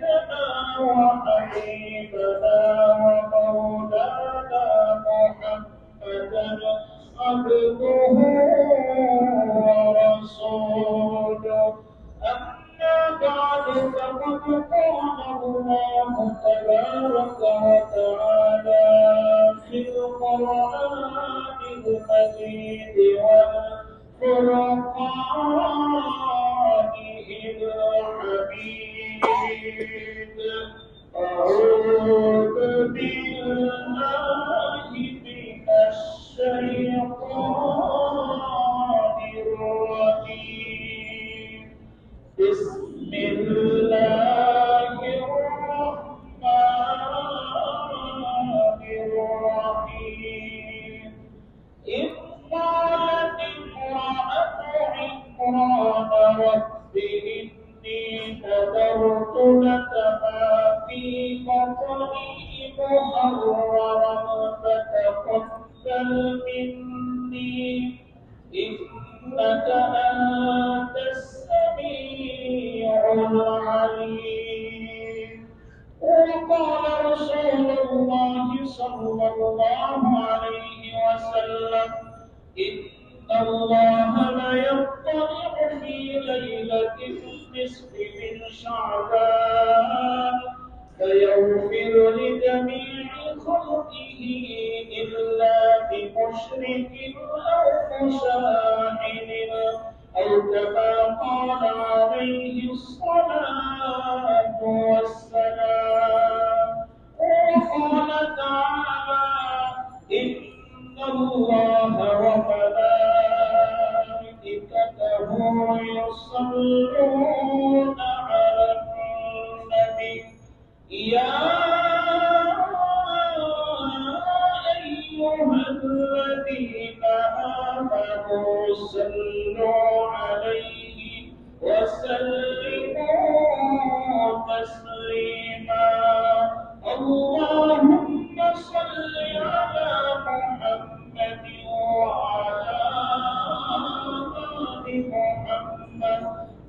Thank you. Amen. صلى الله عليه وسلم. إن الله لا يطلع في ليلة النصف من شعبان فيغفر لجميع خلقه إلا بمشرك أو مشاحن أو كما قال عليه الصلاة والسلام. وقال تعالى الله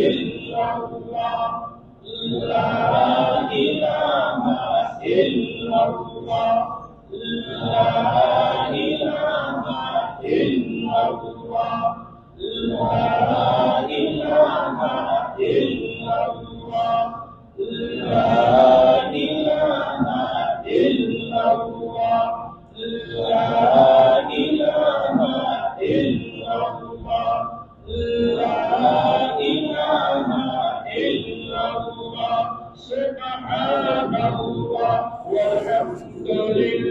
Yeah. الله والحمد لله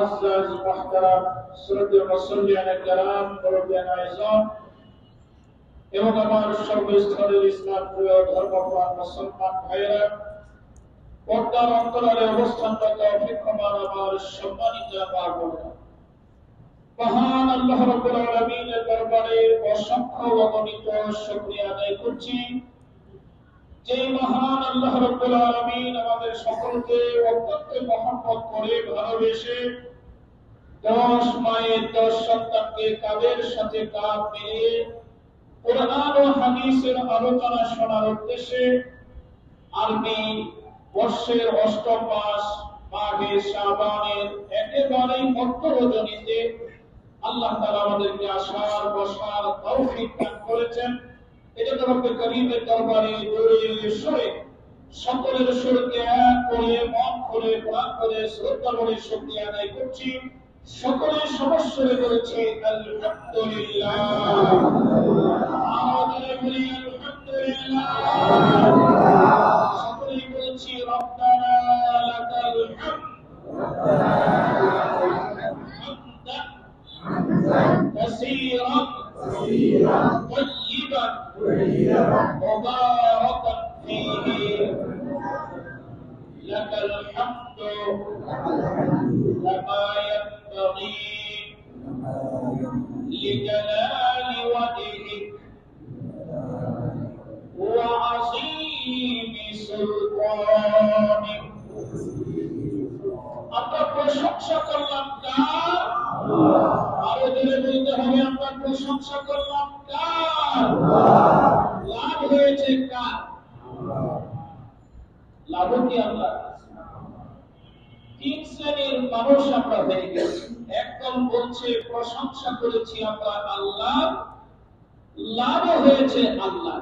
معزز محترم শ্রদ্ধে মুসলিয়ান کرام মুরব্বিয়ান আইজাম এবং আমার সর্বস্তরের ইসলাম প্রিয় ধর্মপ্রাণ মুসলমান ভাইয়েরা পর্দার অন্তরালে অবস্থানরত অপেক্ষমান আমার সম্মানিত আমার বোনেরা মহান আল্লাহ রাব্বুল আলামিনের দরবারে অসংখ্য অগণিত শুকরিয়া আদায় করছি যে মহান আল্লাহ রাব্বুল আলামিন আমাদের সকলকে অত্যন্ত মহব্বত করে ভালোবেসে দশ মায়ের দশ সন্তানকে কাদের সাথে কাঁধ মিলিয়ে কোরআন ও হাদিসের আলোচনা শোনার উদ্দেশ্যে আরবি বর্ষের অষ্টম মাস মাঘে শাবানের একেবারেই মধ্য রজনীতে আল্লাহ তাআলা আমাদেরকে আসার, বসার তৌফিক দান করেছেন। এটা তো রব্বে করিমের দরবারে জোরে সরে, সকলের সুরকে এক করে, মন করে প্রাণ করে শ্রদ্ধা করে শক্তি আদায় করছি। সকলের সমস্যা রয়েছে আলহামদুলিল্লাহ। আমাদের আলহামদুলিল্লাহ। প্রশংসা করলাম। কার? লাভ হয়েছে কার? লাভ কি আল্লাহ তিন শ্রেণির মানুষ আমরা হয়ে গেছি। একদল বলছে, প্রশংসা করেছি আমরা আল্লাহ। লাভ হয়েছে আল্লাহ।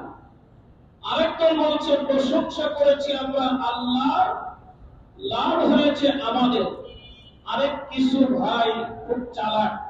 আরেকদল বলছে, প্রশংসা করেছি আমরা আল্লাহ। লাভ হয়েছে আমাদের। আরেক কিছু ভাই খুব চালাক।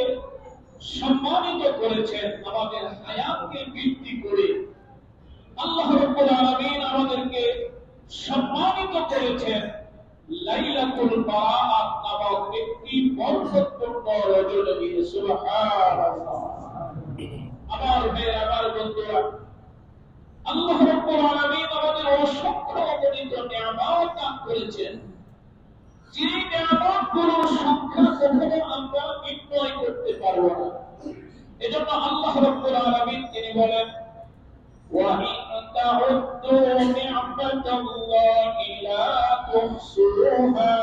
সম্মানিত করেছেন আমাদের হায়াতকে বৃদ্ধি করে। আল্লাহ রাব্বুল আলামিন আমাদেরকে সম্মানিত করেছেন লাইলাতুল নামক একটি বরকতপূর্ণ সুবহানাল্লাহ। আমার ভাই আমার বন্ধুরা, আল্লাহ রাব্বুল আলামিন আমাদের অসংখ্য অগণিত নিয়ামত দান করেছেন। যে নিয়ামতগুলোর সংখ্যা কখনো আমরা নির্ণয় করতে পারবো না এজন্য আল্লাহ রাব্বুল আলামিন তিনি বলেন وَإِن تَعُدُّوا نِعْمَةَ اللَّهِ لَا تُحْصُوهَا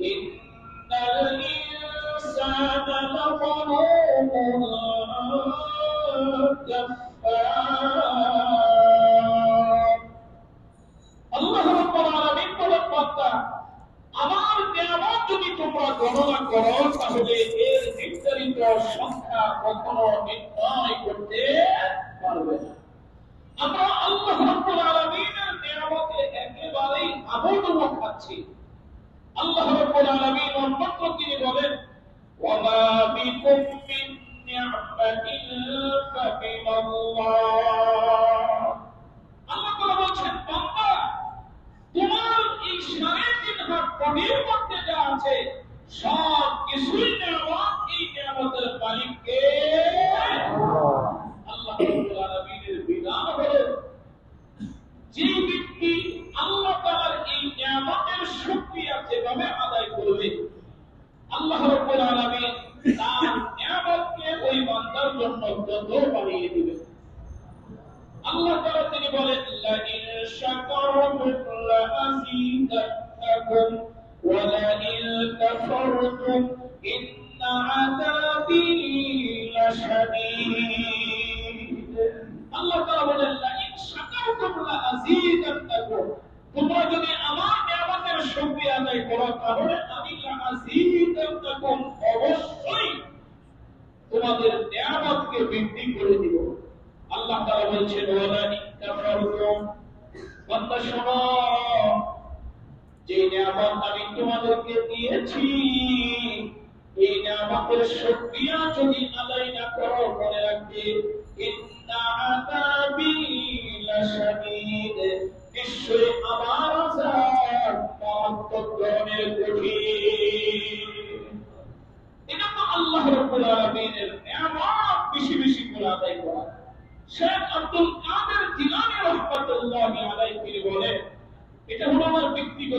إِنَّ الْإِنسَانَ لَظَلُومٌ كَفَّارٌ নিয়ামত যদি তোমরা গণনা করো, তাহলে এর নির্ধারিত সংখ্যা কখনো নির্ণয় করতে পারবে না। আমরা আল্লাহ রাব্বুল আলামিনের নিয়ামতে আবদ্ধ আল্লাহ আলামিন অন্যত্র তিনি বলেন আল্লাহ তাআলা বলছেন বান্দা তোমার এই সাড়ে তিন হাত বডির মধ্যে যা আছে। সব কিছুই নিয়ামত এই আল্লাহ তিনি বলেন লাইন কাফারতুম ইন্না আযাবি লাশাদীদ আল্লাহ তাআলা বলেন, লাইন শাকারতুম লাযীদান্নাকুম তোমরা যদি আমার নিয়ামতের শুকরিয়া আদায় করো, তাহলে আমি লাযীদান্নাকুম অবশ্যই তোমাদের নিয়ামতকে বৃদ্ধি করে দিব। আল্লাহ তাআলা বলছেন ওয়ালা ইত্তাফারতুম বান্দা শোনো যে নিয়ামত আমি তোমাদেরকে দিয়েছি, এই নিয়ামতের শুকরিয়া যদি আদায় না করো, মনে রাখবে, ইন্না আযাবি লাশাদীদ নিশ্চয়ই আমার আযাব ধরনের কঠিন। এটা আল্লাহ রাব্বুল আলামিনের নিয়ামত বেশি বেশি করে আদায় করা। শেখ আব্দুল কাদের জিলানী রাহমাতুল্লাহি আলাইহি বলেন এটা হলো আমার ব্যক্তিগত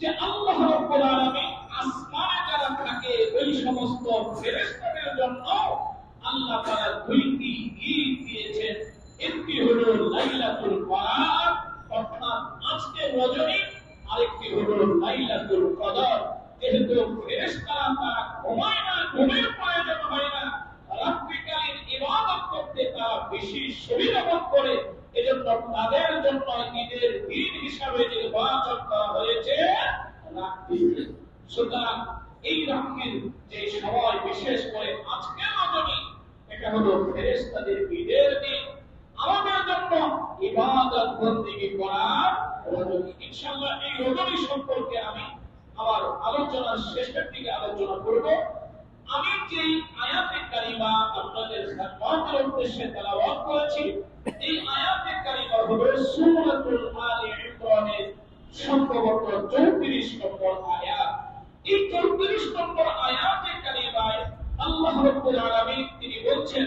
যে আল্লাহ আলামিন আসমানে যারা থাকে ওই সমস্ত ফেরেশতাদের জন্য আল্লাহ তাআলা দুইটি ঈদ দিয়েছেন। একটি হলো লাইলাতুল কদর অর্থাৎ আজকে রজনী, আরেকটি হলো লাইলাতুল কদর। যেহেতু ফেরেশতারা তারা ঘুমায় না ঘুমের প্রয়োজন হয় না রাত্রিকালীন ইবাদত করতে তারা বেশি সুবিধা ভোগ করে এজন্য তাদের জন্য ঈদের দিন হিসাবে নির্বাচন করা হয়েছে রাত্রি সুতরাং এই রাত্রির যে সময় বিশেষ করে আজকের রজনী এটা হলো ফেরেশতাদের ঈদের দিন আমাদের জন্য ইবাদত বন্দিগি করার ইনশাআল্লাহ এই রজনী সম্পর্কে আমি আমার আলোচনার শেষের দিকে আলোচনা করব। আমি যে আয়াতে কারিমা আপনাদের সামনের উদ্দেশ্যে তেলাওয়াত করেছি, এই আয়াতে কারিমা হলো সূরাতুল আলে ইমরানের সম্ভবত 34 নম্বর আয়াত। এই 34 নম্বর আয়াতে কারিমায় আল্লাহ রাব্বুল আলামিন তিনি বলছেন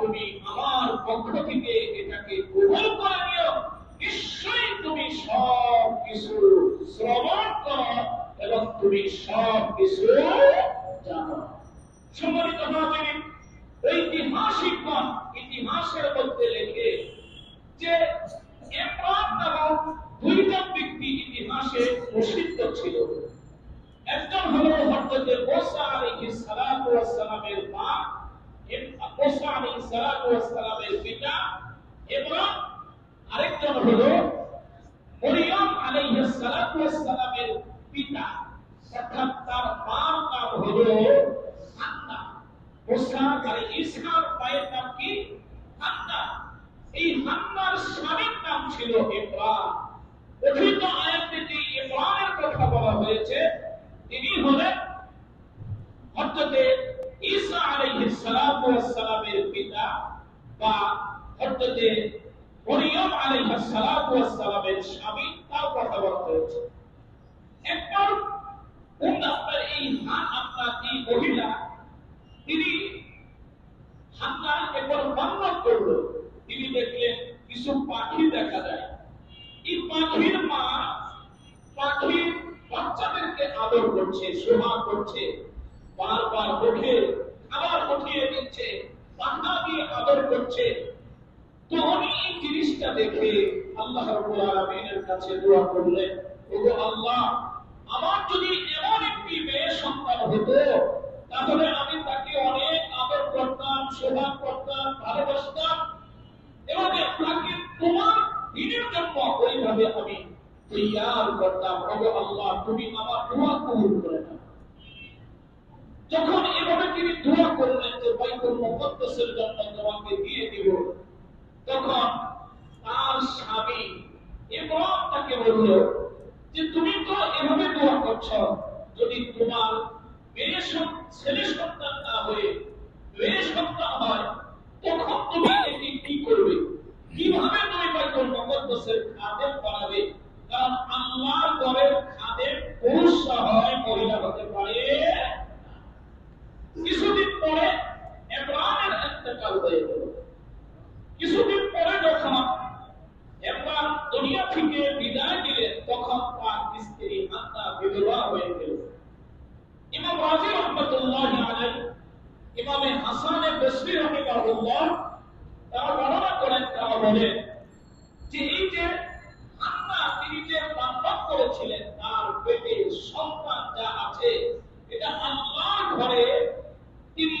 তুমি আমার পক্ষ থেকে এটাকে গ্রহণ করে নিও নিশ্চয়ই তুমি সব কিছু শ্রবণ করো এবং তুমি সব কিছু জানো সম্মানিত হাজিরিন ঐতিহাসিকগণ ইতিহাসের মধ্যে লেখে যে ইমরান নামক দুইজন ব্যক্তি ইতিহাসে প্রসিদ্ধ ছিল একজন হলো হযরত মুসা আলাইহিস সালাতু ওয়াস সালামের মা মুসা আলাইহিস সালাতু ওয়াস সালামের পিতা ইমরান আরেকজন হলো মরিয়ম আলাইহিস সালাতু ওয়াস সালামের পিতা অর্থাৎ তার মার নাম হলো হান্না মুসা আর ঈসার মায়ের নাম কি হান্না এই হান্নার স্বামীর নাম ছিল ইমরান কথিত আয়াতে যে ইমরানের কথা বলা হয়েছে তিনি হলেন হযরতে মরিয়ম আলাইহিস সালাতু ওয়াস সালামের স্বামী তার কথা বলা হয়েছে একবার কোন আপনার এই হান আপনার এই মহিলা তিনি হান্না একবার বান্না করল। তিনি দেখলেন কিছু পাখি দেখা যায়। এই পাখির মা পাখির বাচ্চাদেরকে আদর করছে সোহা করছে। বারবার ওঠে আবার উঠিয়ে দিচ্ছে, পাখা দিয়ে আদর করছে। তো উনি এই জিনিসটা দেখে আল্লাহ রাব্বুল আলামিনের কাছে দোয়া করলেন, ওগো আল্লাহ, আমার যদি এমন একটি মেয়ে সন্তান হতো, তাহলে আমি তাকে অনেক সেবা করতাম ভালোবাসতাম এবং তাকে তোমার দিনের জন্য ওইভাবে আমি তৈয়ার করতাম ওগো আল্লাহ তুমি আমার দোয়া কবুল করে নাও। যখন এভাবে তিনি দোয়া করলেন যে, বাইতুল মুকদ্দাসের জন্য তোমাকে দিয়ে দিব, তখন তার স্বামী ইমরান তাকে বলল, যে তুমি তো এভাবে দোয়া করছ, যদি তোমার মেয়ে ছেলে সন্তান না হয়ে এটি কি কারণ আল্লাহর ঘরের খাদেম পুরুষ সহায় হতে পারে না। কিছুদিন পরে ইমরানের ইন্তেকাল হয়ে গেল কিছুদিন পরে যখন ইমরান দুনিয়া থেকে বিদায় নিলেন তখন তার স্ত্রী হান্না বিধবা হয়ে গেল ইমাম রাজি রহমতুল্লাহ আলাই ইমামে হাসান বসরি রহিমাহুল্লাহ তারা বর্ণনা করেন তারা বলেন যে এই যে হান্না তিনি যে বান্দাত করেছিলেন তার পেটে সন্তান যা আছে এটা আল্লাহর ঘরে তিনি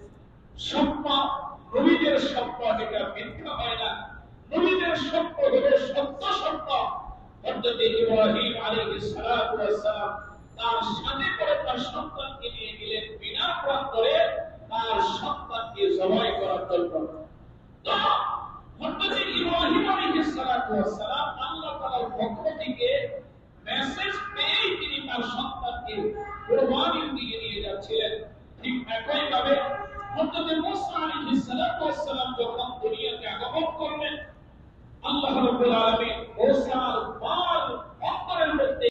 স্বপ্ন, নবীদের স্বপ্ন এটা মিথ্যা হয় না। নবীদের স্বপ্ন হলো সত্য সত্য হযরত ইব্রাহিম আলাইহিস সালাম তার সাথে করে তার সন্তানকে নিয়ে গেলেন বিনা প্রান্তরে। তার সন্তানকে জবাই করার জন্য। তো ইব্রাহিম আলাইহিস সালাম আল্লাহ তাআলার পক্ষ থেকে মেসেজ পেয়ে তিনি তার সন্তানকে কোরবানির দিকে নিয়ে যাচ্ছিলেন। ঠিক একই ভাবে হযরত মুসা আলাইহিস সালাতু ওয়াস সালাম যখন দুনিয়াতে আগমন করলেন, আল্লাহ রাব্বুল আলামিন মুসার